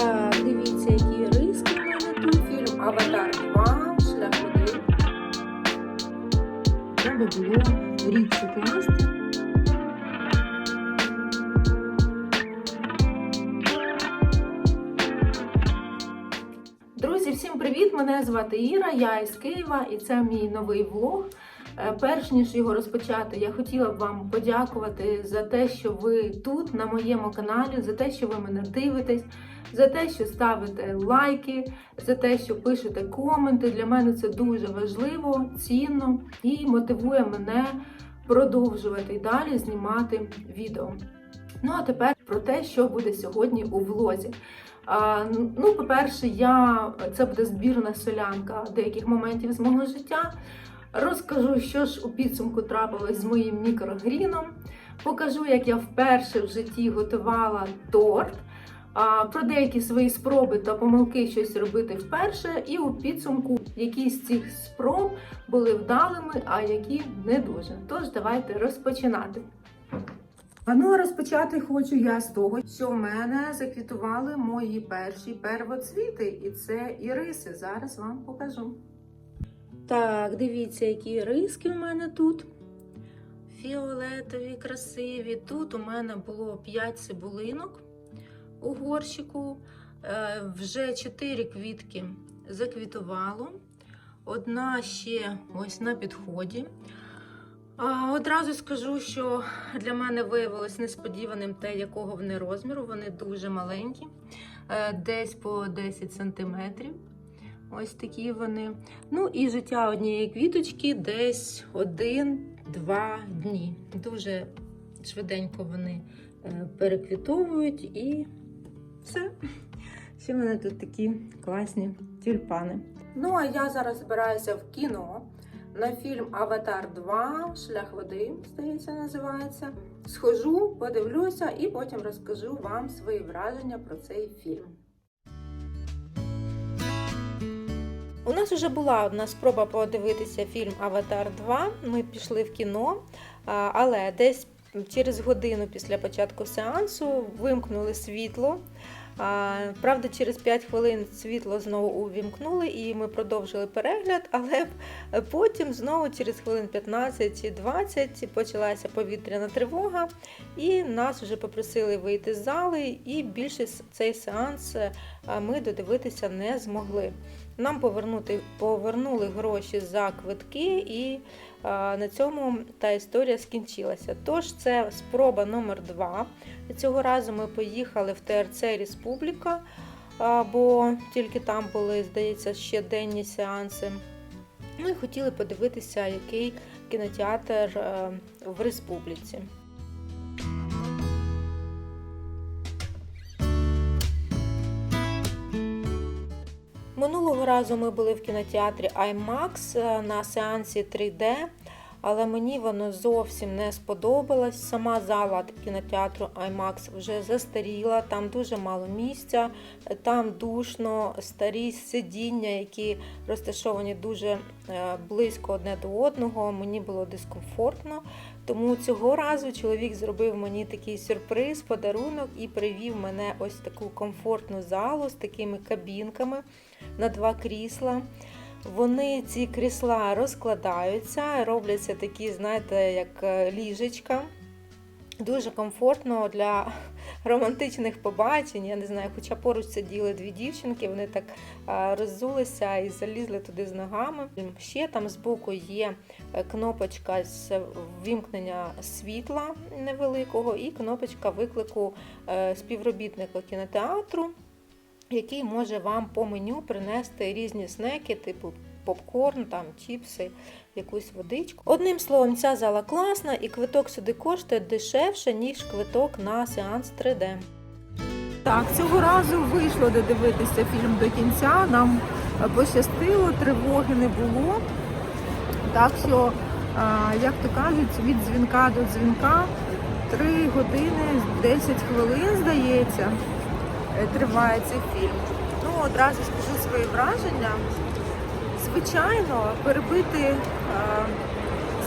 Так, дивіться, які риски в мене тут. Фільм Аватар 2, шлях води. Треба було рік покласти. Друзі, всім привіт! Мене звати Іра, я із Києва, і це мій новий влог. Е, Перш ніж його розпочати, я хотіла б вам подякувати за те, що ви тут на моєму каналі, за те, що ви мене дивитесь, за те, що ставите лайки, за те, що пишете коменти. Для мене це дуже важливо, цінно і мотивує мене продовжувати і далі знімати відео. Ну а тепер про те, що буде сьогодні у влозі. А, ну, по-перше, я це буде збірна солянка деяких моментів з мого життя. Розкажу, що ж у підсумку трапилось з моїм мікрогріном. Покажу, як я вперше в житті готувала торт. Про деякі свої спроби та помилки щось робити вперше, і у підсумку які з цих спроб були вдалими, а які не дуже. Тож давайте розпочинати. Ну а розпочати хочу я з того, що в мене заквітували мої перші первоцвіти, і це іриси. Зараз вам покажу. Так, дивіться, які риски в мене тут. Фіолетові, красиві. Тут у мене було 5 цибулинок у горщику. Е, вже 4 квітки заквітувало. Одна ще ось на підході. Одразу скажу, що для мене виявилось несподіваним те, якого вони розміру. Вони дуже маленькі, е, десь по 10 сантиметрів. Ось такі вони. Ну і життя однієї квіточки десь 1-2 дні. Дуже швиденько вони е, переквітовують і все. Ще в мене тут такі класні тюльпани. Ну, а я зараз збираюся в кіно на фільм Аватар 2 Шлях води, здається, називається. Схожу, подивлюся і потім розкажу вам свої враження про цей фільм. У нас вже була одна спроба подивитися фільм Аватар 2. Ми пішли в кіно, але десь через годину після початку сеансу вимкнули світло. Правда, через 5 хвилин світло знову увімкнули і ми продовжили перегляд, але потім знову через хвилин 15-20 почалася повітряна тривога, і нас вже попросили вийти з зали, і більше цей сеанс ми додивитися не змогли. Нам повернути, повернули гроші за квитки, і а, на цьому та історія скінчилася. Тож це спроба номер 2 Цього разу ми поїхали в ТРЦ Республіка, а, бо тільки там були, здається, ще денні сеанси. Ми хотіли подивитися, який кінотеатр а, в республіці. Минулого разу ми були в кінотеатрі IMAX е, на сеансі 3D, але мені воно зовсім не сподобалось. Сама зала кінотеатру IMAX вже застаріла, там дуже мало місця, там душно, старі сидіння, які розташовані дуже е, близько одне до одного. Мені було дискомфортно. Тому цього разу чоловік зробив мені такий сюрприз, подарунок і привів мене ось в таку комфортну залу з такими кабінками на два крісла. Вони ці крісла розкладаються, робляться такі, знаєте, як е, ліжечка. Дуже комфортно для романтичних побачень. Я не знаю, хоча поруч сиділи дві дівчинки, вони так роззулися і залізли туди з ногами. Ще там збоку є е, кнопочка з вімкнення світла невеликого і кнопочка виклику е, співробітника кінотеатру який може вам по меню принести різні снеки, типу попкорн, там, чіпси, якусь водичку. Одним словом, ця зала класна і квиток сюди коштує дешевше, ніж квиток на сеанс 3D. Так, цього разу вийшло додивитися фільм до кінця. Нам пощастило, тривоги не було. Так що, як то кажуть, від дзвінка до дзвінка 3 години 10 хвилин, здається. Е, триває цей фільм. Ну, одразу скажу свої враження. Звичайно, перебити е,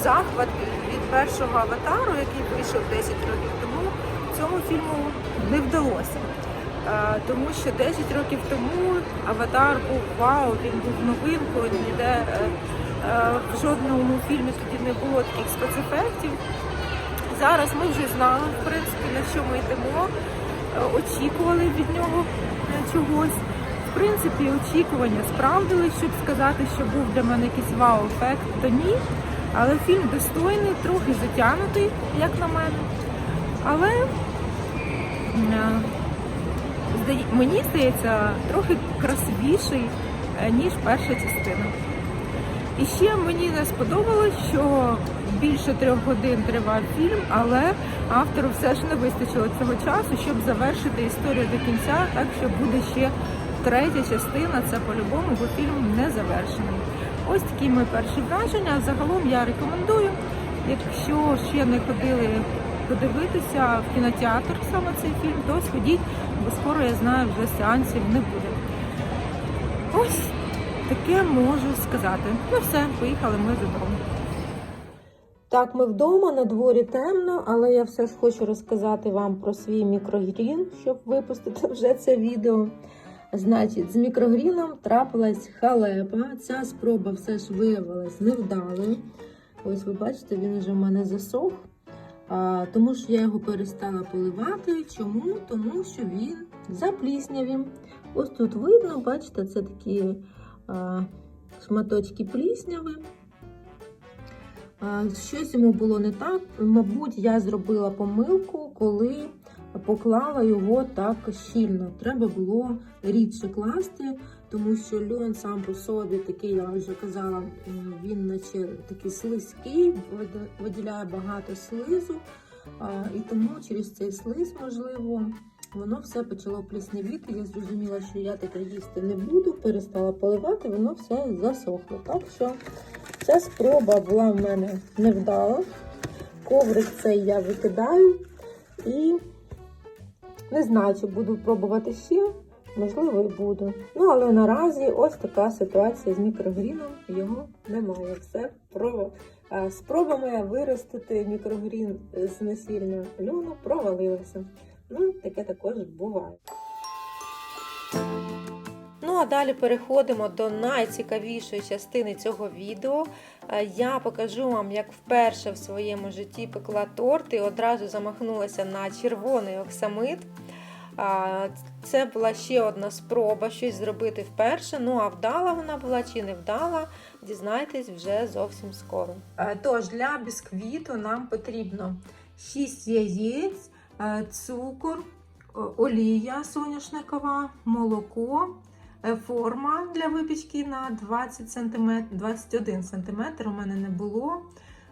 захват від першого аватару, який вийшов 10 років тому, цьому фільму не вдалося. А, тому що 10 років тому аватар був вау, він був новинкою, ніде е, е, в жодному фільмі тоді не було таких спецефектів. Зараз ми вже знали, в принципі, на що ми йдемо, е, очікували від нього е, чогось. В принципі, очікування справдились, щоб сказати, що був для мене якийсь вау-ефект, то ні. Але фільм достойний, трохи затягнутий, як на мене. Але е, мені здається, трохи красивіший, е, ніж перша частина. І ще мені не сподобалось, що більше трьох годин тривав фільм, але автору все ж не вистачило цього часу, щоб завершити історію до кінця, так що буде ще третя частина, це по-любому, бо фільм не завершений. Ось такі мої перші враження. Загалом я рекомендую, якщо ще не ходили подивитися в кінотеатр саме цей фільм, то сходіть, бо скоро я знаю, вже сеансів не буде. Ось таке можу сказати. Ну все, поїхали ми додому. Так, ми вдома, на дворі темно, але я все ж хочу розказати вам про свій мікрогрін, щоб випустити вже це відео. Значить, з мікрогріном трапилась халепа. Ця спроба все ж виявилась невдалою. Ось ви бачите, він вже в мене засох. А, тому що я його перестала поливати. Чому? Тому що він запліснявів. Ось тут видно, бачите, це такі а, шматочки плісняви. Щось йому було не так. Мабуть, я зробила помилку, коли поклала його так щільно. Треба було рідше класти, тому що льон сам по собі такий, я вже казала, він наче такий слизький, виділяє багато слизу. І тому через цей слиз, можливо, воно все почало пліснявіти. Я зрозуміла, що я таке їсти не буду, перестала поливати, воно все засохло. Так що ця спроба була в мене невдала. Коврик цей я викидаю і не знаю, чи буду пробувати ще. Можливо, і буду. Ну, але наразі ось така ситуація з мікрогріном. Його немає. Все про а, спроба моя виростити мікрогрін з насіння льону провалилася. Ну, таке також буває. Ну а далі переходимо до найцікавішої частини цього відео. Е, Я покажу вам, як вперше в своєму житті пекла торт і одразу замахнулася на червоний оксамит. Це була ще одна спроба щось зробити вперше. Ну а вдала вона була чи не вдала, дізнайтесь вже зовсім скоро. Е, Тож для бісквіту нам потрібно 6 яєць, е, цукор, олія соняшникова, молоко, форма для випічки на 20 см, 21 см. У мене не було.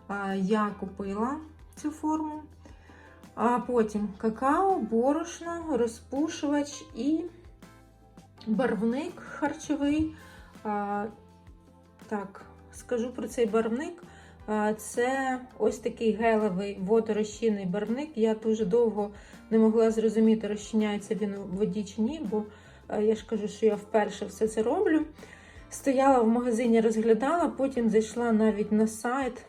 Е, Я купила цю форму. А потім какао, борошно, розпушувач і барвник харчовий. Так, скажу про цей барвник. Це ось такий гелевий водорозчинний барвник. Я дуже довго не могла зрозуміти, розчиняється він у воді чи ні, бо е, я ж кажу, що я вперше все це роблю. Стояла в магазині, розглядала, потім зайшла навіть на сайт,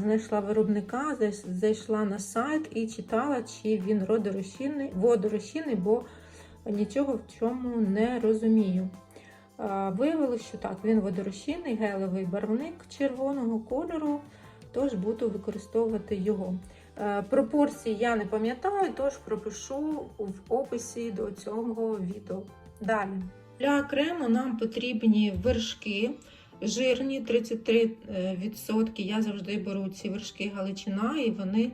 знайшла виробника, зайшла на сайт і читала, чи він родорозчинний, водорозчинний, бо нічого в чому не розумію. Виявилося, що так, він водорозчинний, гелевий барвник червоного кольору, тож буду використовувати його. Е, Пропорції я не пам'ятаю, тож пропишу в описі до цього відео. Далі. Для крему нам потрібні вершки жирні 33%. Я завжди беру ці вершки галичина і вони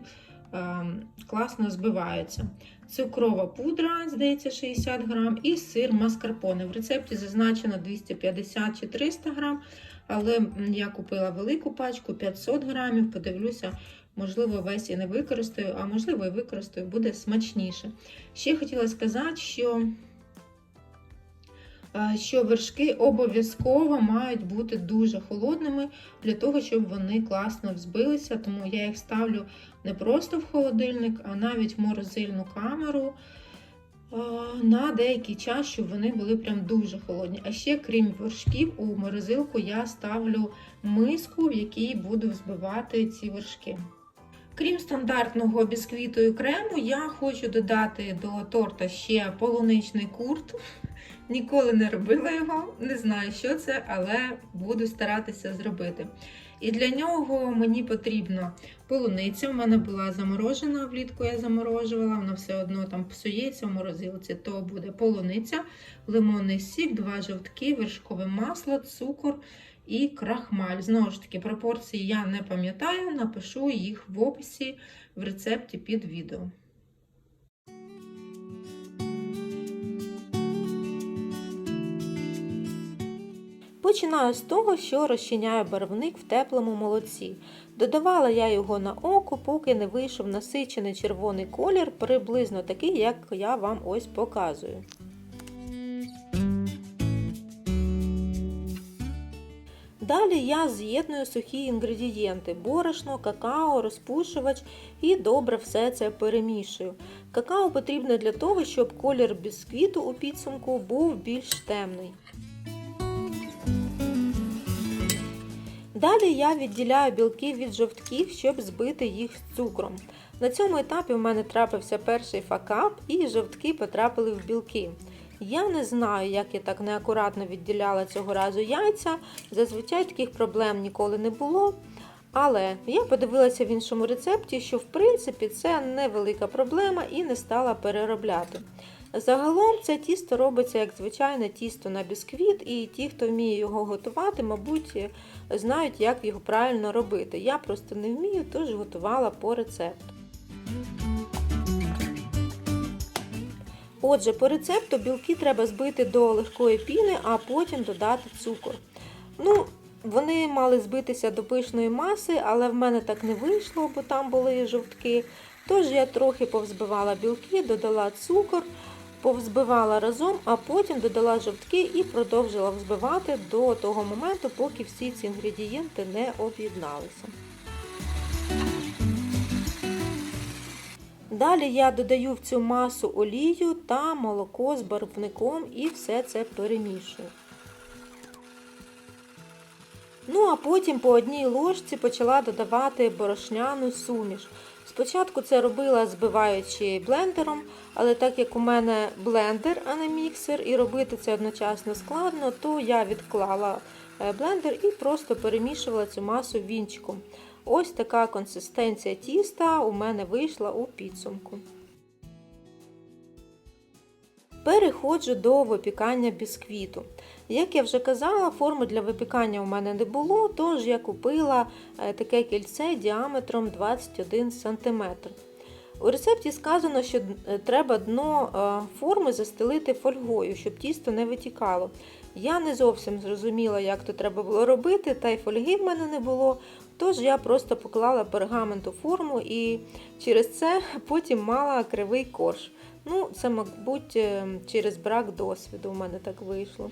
е, класно збиваються. Цукрова пудра, здається, 60 грам, і сир маскарпоне. В рецепті зазначено 250 чи 300 грам, але я купила велику пачку 500 грамів. Подивлюся, можливо, весь і не використаю, а можливо, і використаю, буде смачніше. Ще хотіла сказати, що е, що вершки обов'язково мають бути дуже холодними для того, щоб вони класно взбилися. Тому я їх ставлю не просто в холодильник, а навіть в морозильну камеру на деякий час, щоб вони були прям дуже холодні. А ще, крім вершків, у морозилку я ставлю миску, в якій буду взбивати ці вершки. Крім стандартного бісквіту і крему, я хочу додати до торта ще полуничний курт. Ніколи не робила його, не знаю, що це, але буду старатися зробити. І для нього мені потрібна полуниця. У мене була заморожена влітку, я заморожувала, вона все одно там псується в морозилці, то буде полуниця, лимонний сік, два жовтки, вершкове масло, цукор і крахмаль. Знову ж таки, пропорції я не пам'ятаю, напишу їх в описі в рецепті під відео. Починаю з того, що розчиняю барвник в теплому молоці. Додавала я його на око, поки не вийшов насичений червоний колір, приблизно такий, як я вам ось показую. Далі я з'єдную сухі інгредієнти: борошно, какао, розпушувач і добре все це перемішую. Какао потрібно для того, щоб колір бісквіту у підсумку був більш темний. Далі я відділяю білки від жовтків, щоб збити їх з цукром. На цьому етапі в мене трапився перший факап, і жовтки потрапили в білки. Я не знаю, як я так неакуратно відділяла цього разу яйця. Зазвичай таких проблем ніколи не було. Але я подивилася в іншому рецепті, що в принципі це невелика проблема і не стала переробляти. Загалом це тісто робиться як звичайне тісто на бісквіт, і ті, хто вміє його готувати, мабуть, знають, як його правильно робити. Я просто не вмію, тож готувала по рецепту. Отже, по рецепту білки треба збити до легкої піни, а потім додати цукор. Ну, вони мали збитися до пишної маси, але в мене так не вийшло, бо там були жовтки. Тож я трохи повзбивала білки, додала цукор, повзбивала разом, а потім додала жовтки і продовжила взбивати до того моменту, поки всі ці інгредієнти не об'єдналися. Далі я додаю в цю масу олію та молоко з барвником і все це перемішую. Ну, а потім по одній ложці почала додавати борошняну суміш. Спочатку це робила збиваючи блендером, але так як у мене блендер, а не міксер, і робити це одночасно складно, то я відклала блендер і просто перемішувала цю масу вінчиком. Ось така консистенція тіста у мене вийшла у підсумку. Переходжу до випікання бісквіту. Як я вже казала, форми для випікання у мене не було, тож я купила таке кільце діаметром 21 см. У рецепті сказано, що треба дно форми застелити фольгою, щоб тісто не витікало. Я не зовсім зрозуміла, як то треба було робити, та й фольги в мене не було. Тож я просто поклала пергамент у форму і через це потім мала кривий корж. Ну, це, мабуть, через брак досвіду у мене так вийшло.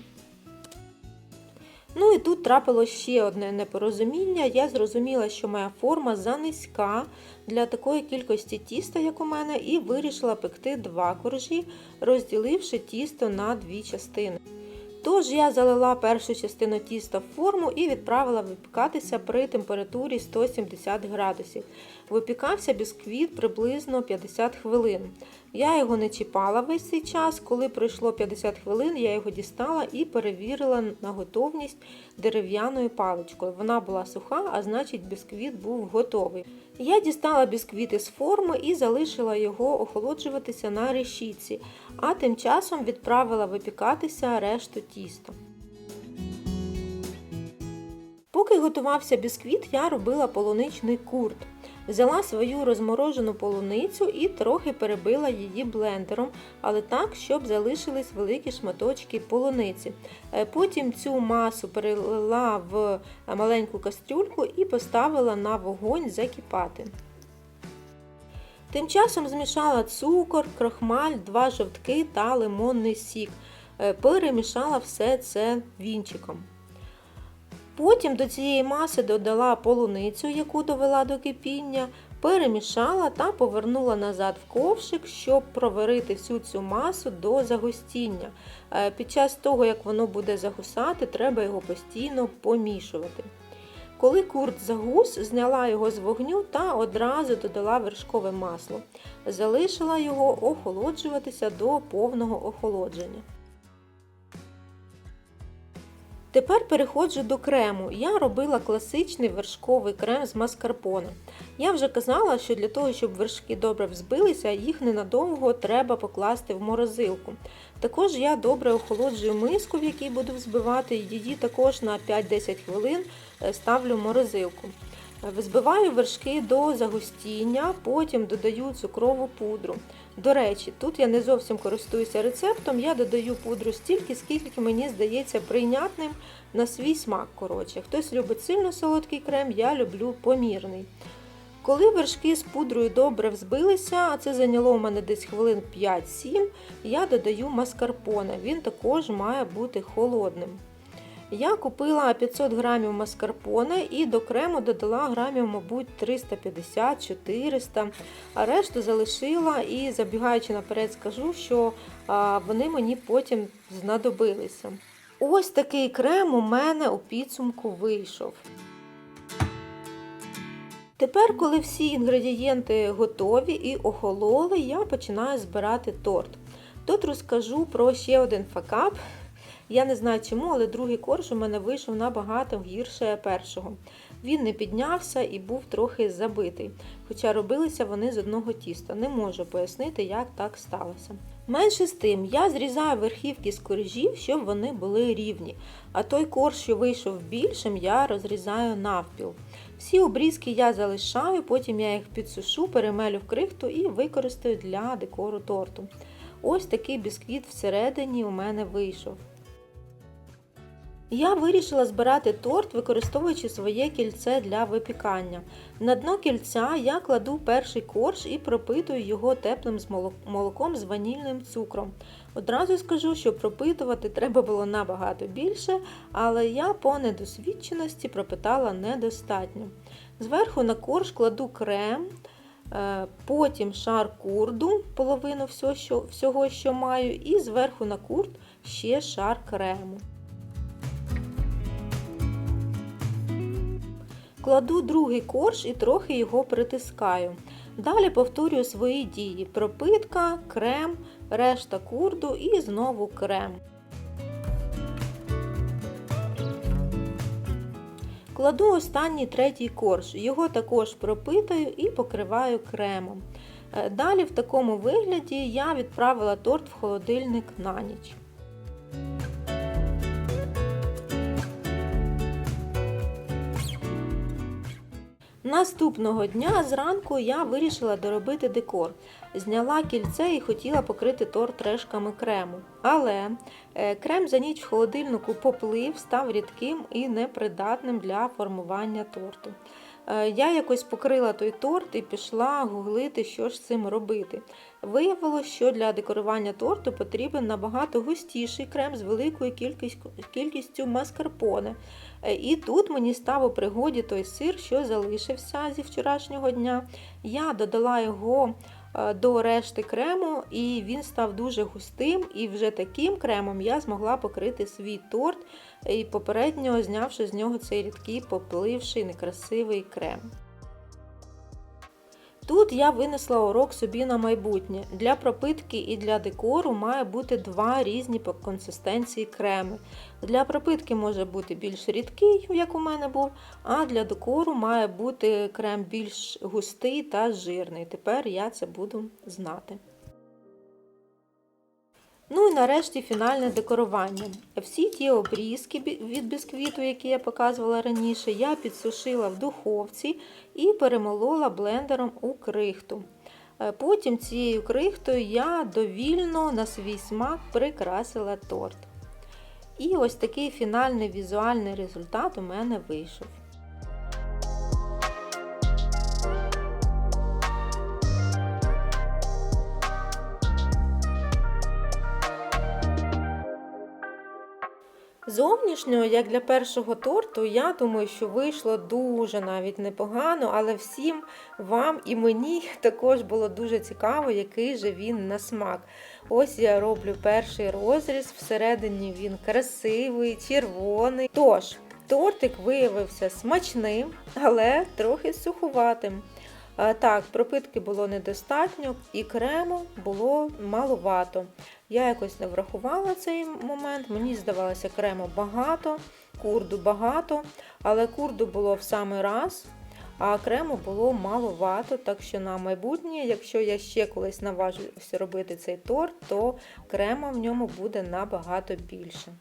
Ну і тут трапилось ще одне непорозуміння. Я зрозуміла, що моя форма занизька для такої кількості тіста, як у мене, і вирішила пекти два коржі, розділивши тісто на дві частини. Тож я залила першу частину тіста в форму і відправила випікатися при температурі 170 градусів. Випікався бісквіт приблизно 50 хвилин. Я його не чіпала весь цей час. Коли пройшло 50 хвилин, я його дістала і перевірила на готовність дерев'яною паличкою. Вона була суха, а значить бісквіт був готовий. Я дістала бісквіт із форми і залишила його охолоджуватися на решітці, а тим часом відправила випікатися решту тіста. Поки готувався бісквіт, я робила полуничний курт. Взяла свою розморожену полуницю і трохи перебила її блендером, але так, щоб залишились великі шматочки полуниці. Потім цю масу перелила в маленьку кастрюльку і поставила на вогонь закипати. Тим часом змішала цукор, крохмаль, два жовтки та лимонний сік. Перемішала все це вінчиком. Потім до цієї маси додала полуницю, яку довела до кипіння, перемішала та повернула назад в ковшик, щоб проварити всю цю масу до загустіння. Під час того, як воно буде загусати, треба його постійно помішувати. Коли курт загус, зняла його з вогню та одразу додала вершкове масло. Залишила його охолоджуватися до повного охолодження. Тепер переходжу до крему. Я робила класичний вершковий крем з маскарпоне. Я вже казала, що для того, щоб вершки добре взбилися, їх ненадовго треба покласти в морозилку. Також я добре охолоджую миску, в якій буду взбивати, її також на 5-10 хвилин е, ставлю в морозилку. Взбиваю вершки до загустіння, потім додаю цукрову пудру. До речі, тут я не зовсім користуюся рецептом, я додаю пудру стільки, скільки мені здається прийнятним на свій смак. Коротше. Хтось любить сильно солодкий крем, я люблю помірний. Коли вершки з пудрою добре взбилися, а це зайняло у мене десь хвилин 5-7, я додаю маскарпоне. Він також має бути холодним. Я купила 500 грамів маскарпоне і до крему додала грамів, мабуть, 350-400, а решту залишила і, забігаючи наперед, скажу, що вони мені потім знадобилися. Ось такий крем у мене у підсумку вийшов. Тепер, коли всі інгредієнти готові і охололи, я починаю збирати торт. Тут розкажу про ще один факап. Я не знаю чому, але другий корж у мене вийшов набагато гірше першого. Він не піднявся і був трохи забитий, хоча робилися вони з одного тіста. Не можу пояснити, як так сталося. Менше з тим, я зрізаю верхівки з коржів, щоб вони були рівні, а той корж, що вийшов більшим, я розрізаю навпіл. Всі обрізки я залишаю, потім я їх підсушу, перемелю в крихту і використаю для декору торту. Ось такий бісквіт всередині у мене вийшов. Я вирішила збирати торт, використовуючи своє кільце для випікання. На дно кільця я кладу перший корж і пропитую його теплим молоком з ванільним цукром. Одразу скажу, що пропитувати треба було набагато більше, але я по недосвідченості пропитала недостатньо. Зверху на корж кладу крем, е, потім шар курду, половину всього, що, маю, і зверху на курд ще шар крему. Кладу другий корж і трохи його притискаю. Далі повторюю свої дії: пропитка, крем, решта курду і знову крем. Кладу останній третій корж. Його також пропитаю і покриваю кремом. Е, Далі в такому вигляді я відправила торт в холодильник на ніч. Наступного дня зранку я вирішила доробити декор. Зняла кільце і хотіла покрити торт решками крему. Але е, крем за ніч в холодильнику поплив, став рідким і непридатним для формування торту. Е, Я якось покрила той торт і пішла гуглити, що ж з цим робити. Виявилося, що для декорування торту потрібен набагато густіший крем з великою кількістю, маскарпоне. Е, І тут мені став у пригоді той сир, що залишився зі вчорашнього дня. Я додала його до решти крему, і він став дуже густим. І вже таким кремом я змогла покрити свій торт, і попередньо знявши з нього цей рідкий, попливший, некрасивий крем. Тут я винесла урок собі на майбутнє. Для пропитки і для декору має бути два різні по консистенції креми. Для пропитки може бути більш рідкий, як у мене був, а для декору має бути крем більш густий та жирний. Тепер я це буду знати. Ну і нарешті фінальне декорування. Всі ті обрізки від бісквіту, які я показувала раніше, я підсушила в духовці і перемолола блендером у крихту. Е, Потім цією крихтою я довільно на свій смак прикрасила торт. І ось такий фінальний візуальний результат у мене вийшов. Зовнішньо, як для першого торту, я думаю, що вийшло дуже навіть непогано, але всім вам і мені також було дуже цікаво, який же він на смак. Ось я роблю перший розріз, всередині він красивий, червоний. Тож, Тортик виявився смачним, але трохи сухуватим. Е, Так, пропитки було недостатньо і крему було маловато. Я якось не врахувала цей момент, мені здавалося, крему багато, курду багато, але курду було в самий раз, а крему було маловато. Так що на майбутнє, якщо я ще колись наважуся робити цей торт, то крема в ньому буде набагато більше.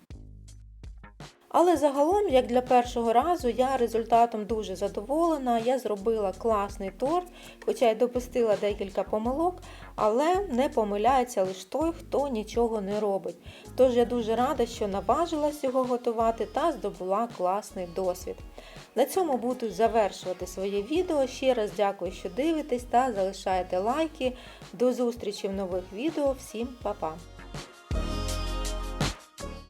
Але загалом, як для першого разу, я результатом дуже задоволена. Я зробила класний торт, хоча й допустила декілька помилок, але не помиляється лише той, хто нічого не робить. Тож я дуже рада, що наважилась його готувати та здобула класний досвід. На цьому буду завершувати своє відео. Ще раз дякую, що дивитесь та залишаєте лайки. До зустрічі в нових відео. Всім па-па!